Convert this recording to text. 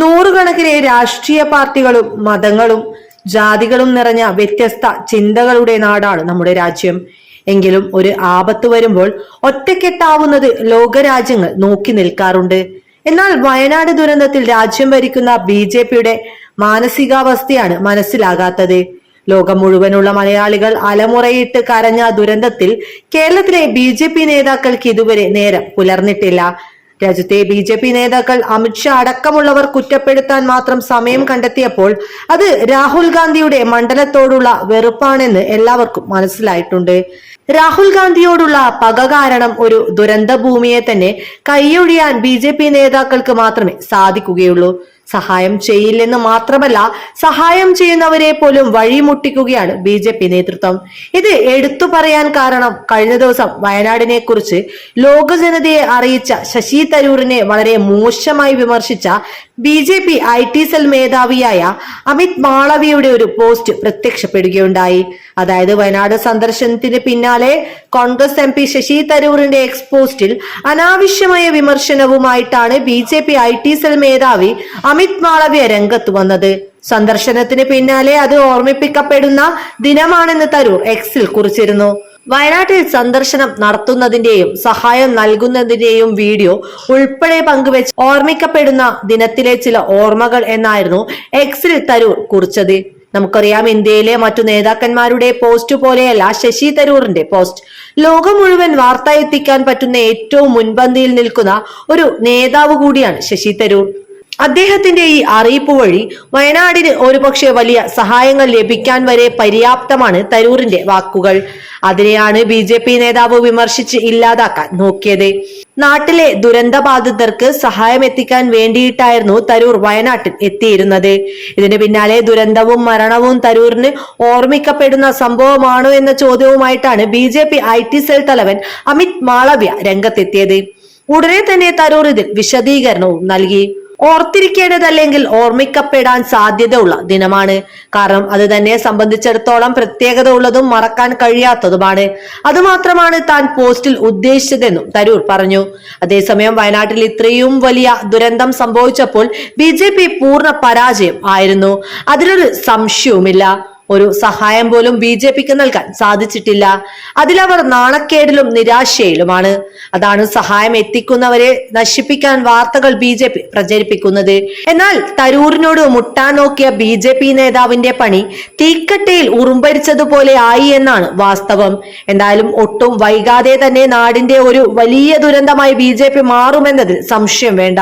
നൂറുകണക്കിന് രാഷ്ട്രീയ പാർട്ടികളും മതങ്ങളും ജാതികളും നിറഞ്ഞ വ്യത്യസ്ത ചിന്തകളുടെ നാടാണ് നമ്മുടെ രാജ്യം. എങ്കിലും ഒരു ആപത്ത് വരുമ്പോൾ ഒറ്റക്കെട്ടാവുന്നത് ലോകരാജ്യങ്ങൾ നോക്കി നിൽക്കാറുണ്ട്. എന്നാൽ വയനാട് ദുരന്തത്തിൽ രാജ്യം ഭരിക്കുന്ന ബി ജെ പിയുടെ മാനസികാവസ്ഥയാണ് മനസ്സിലാകാത്തത്. ലോകം മുഴുവനുള്ള മലയാളികൾ അലമുറയിട്ട് കരഞ്ഞ ദുരന്തത്തിൽ കേരളത്തിലെ ബി നേതാക്കൾക്ക് ഇതുവരെ നേരം പുലർന്നിട്ടില്ല. രാജ്യത്തെ ബി ജെ പി നേതാക്കൾ അമിത്ഷാ അടക്കമുള്ളവർ കുറ്റപ്പെടുത്താൻ മാത്രം സമയം കണ്ടെത്തിയപ്പോൾ അത് രാഹുൽ ഗാന്ധിയുടെ മണ്ഡലത്തോടുള്ള വെറുപ്പാണെന്ന് എല്ലാവർക്കും മനസ്സിലായിട്ടുണ്ട്. രാഹുൽ ഗാന്ധിയോടുള്ള പക കാരണം ഒരു ദുരന്തഭൂമിയെ തന്നെ കൈയൊഴിയാൻ ബി നേതാക്കൾക്ക് മാത്രമേ സാധിക്കുകയുള്ളൂ. സഹായം ചെയ്യില്ലെന്ന് മാത്രമല്ല സഹായം ചെയ്യുന്നവരെ പോലും വഴിമുട്ടിക്കുകയാണ് ബി ജെ പി നേതൃത്വം. ഇത് എടുത്തു പറയാൻ കാരണം കഴിഞ്ഞ ദിവസം വയനാടിനെ കുറിച്ച് ലോക ജനതയെ അറിയിച്ച ശശി തരൂരിനെ വളരെ മോശമായി വിമർശിച്ച B J P I T cell മേധാവിയായ Amit മാളവിയുടെ ഒരു പോസ്റ്റ് പ്രത്യക്ഷപ്പെടുകയുണ്ടായി. അതായത് വയനാട് സന്ദർശനത്തിന് പിന്നാലെ കോൺഗ്രസ് എം പി ശശി തരൂറിന്റെ എക്സ് പോസ്റ്റിൽ അനാവശ്യമായ വിമർശനവുമായിട്ടാണ് B J P I T cell മേധാവി അമിത് മാളവിയ രംഗത്ത് വന്നത്. സന്ദർശനത്തിന് പിന്നാലെ അത് ഓർമ്മിപ്പിക്കപ്പെടുന്ന ദിനമാണെന്ന് തരൂർ എക്സിൽ കുറിച്ചിരുന്നു. വയനാട്ടിൽ സന്ദർശനം നടത്തുന്നതിന്റെയും സഹായം നൽകുന്നതിന്റെയും വീഡിയോ ഉൾപ്പെടെ പങ്കുവെച്ച് ഓർമ്മിക്കപ്പെടുന്ന ദിനത്തിലെ ചില ഓർമ്മകൾ എന്നായിരുന്നു എക്സിൽ തരൂർ കുറിച്ചത്. നമുക്കറിയാം ഇന്ത്യയിലെ മറ്റു നേതാക്കന്മാരുടെ പോസ്റ്റ് പോലെയല്ല ശശി തരൂറിന്റെ പോസ്റ്റ് ലോകം മുഴുവൻ വാർത്ത എത്തിക്കാൻ പറ്റുന്ന ഏറ്റവും മുൻപന്തിയിൽ നിൽക്കുന്ന ഒരു നേതാവ് കൂടിയാണ് ശശി തരൂർ. അദ്ദേഹത്തിന്റെ ഈ അറിയിപ്പ് വഴി വയനാടിന് ഒരുപക്ഷെ വലിയ സഹായങ്ങൾ ലഭിക്കാൻ വരെ പര്യാപ്തമാണ് തരൂറിന്റെ വാക്കുകൾ. അതിനെയാണ് ബി ജെ പി നേതാവ് വിമർശിച്ച് ഇല്ലാതാക്കാൻ നോക്കിയത്. നാട്ടിലെ ദുരന്തബാധിതർക്ക് സഹായം എത്തിക്കാൻ വേണ്ടിയിട്ടായിരുന്നു തരൂർ വയനാട്ടിൽ എത്തിയിരുന്നത്. ഇതിന് പിന്നാലെ ദുരന്തവും മരണവും തരൂരിന് ഓർമ്മിക്കപ്പെടുന്ന സംഭവമാണോ എന്ന ചോദ്യവുമായിട്ടാണ് B J P I T cell തലവൻ അമിത് മാളവ്യ രംഗത്തെത്തിയത്. ഉടനെ തന്നെ തരൂർ ഇതിൽ വിശദീകരണവും നൽകി. ഓർത്തിരിക്കേണ്ടതല്ലെങ്കിൽ ഓർമ്മിക്കപ്പെടാൻ സാധ്യതയുള്ള ദിനമാണ്. കാരണം അത് തന്നെ സംബന്ധിച്ചിടത്തോളം പ്രത്യേകത ഉള്ളതും മറക്കാൻ കഴിയാത്തതുമാണ്. അതുമാത്രമാണ് താൻ പോസ്റ്റിൽ ഉദ്ദേശിച്ചതെന്നും തരൂർ പറഞ്ഞു. അതേസമയം വയനാട്ടിൽ ഇത്രയും വലിയ ദുരന്തം സംഭവിച്ചപ്പോൾ ബി പൂർണ പരാജയം ആയിരുന്നു. അതിലൊരു സംശയവുമില്ല. ഒരു സഹായം പോലും ബി ജെ പിക്ക് നൽകാൻ സാധിച്ചിട്ടില്ല. അതിലവർ നാണക്കേടിലും നിരാശയിലുമാണ്. അതാണ് സഹായം എത്തിക്കുന്നവരെ നശിപ്പിക്കാൻ വാർത്തകൾ ബി ജെ പി പ്രചരിപ്പിക്കുന്നത്. എന്നാൽ തരൂരിനോട് മുട്ടാൻ നോക്കിയ ബി ജെ പി നേതാവിന്റെ പണി തീക്കട്ടയിൽ ഉറുമ്പരിച്ചതുപോലെ ആയി എന്നാണ് വാസ്തവം. എന്തായാലും ഒട്ടും വൈകാതെ തന്നെ നാടിന്റെ ഒരു വലിയ ദുരന്തമായി ബി മാറുമെന്നതിൽ സംശയം വേണ്ട.